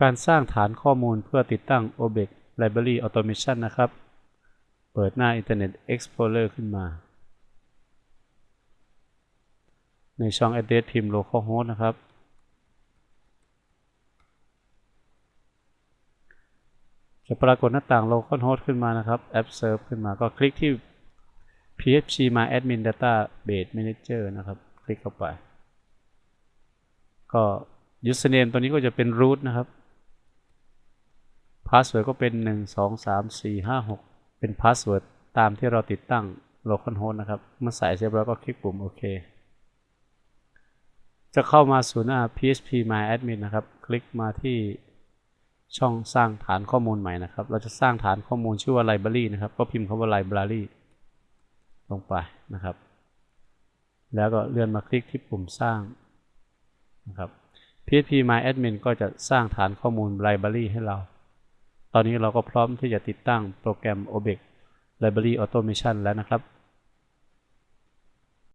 การสร้างฐานข้อมูลเพื่อติดตั้ง OBEC Library Automation นะครับ เปิดหน้า Internet Explorer ขึ้นมา ในช่อง address พิมพ์ localhost นะครับ จะปรากฏหน้าต่าง localhost ขึ้นมานะครับ app serve ขึ้นมาก็คลิกที่ php my admin database manager นะครับ คลิกเข้าไป ก็ username ตัวนี้ก็จะเป็น root นะครับ password ก็เป็น 1 2 3 4 5 6 เป็น password ตามที่เราติดตั้ง localhost นะครับ เมื่อใส่เสร็จแล้วก็คลิกปุ่มโอเค จะเข้ามาสู่หน้า php my admin นะครับ คลิกมาที่ช่องสร้างฐานข้อมูลใหม่นะครับ เราจะสร้างฐานข้อมูลชื่อว่า library นะครับ ก็พิมพ์คำว่า library ลงไปนะครับ แล้วก็เลื่อนมาคลิกที่ปุ่มสร้างนะครับ PHP My Admin ก็จะสร้างฐานข้อมูล Library ให้เรา ตอนนี้เราก็พร้อมที่จะติดตั้งโปรแกรม OBEC Library Automation แล้วนะครับ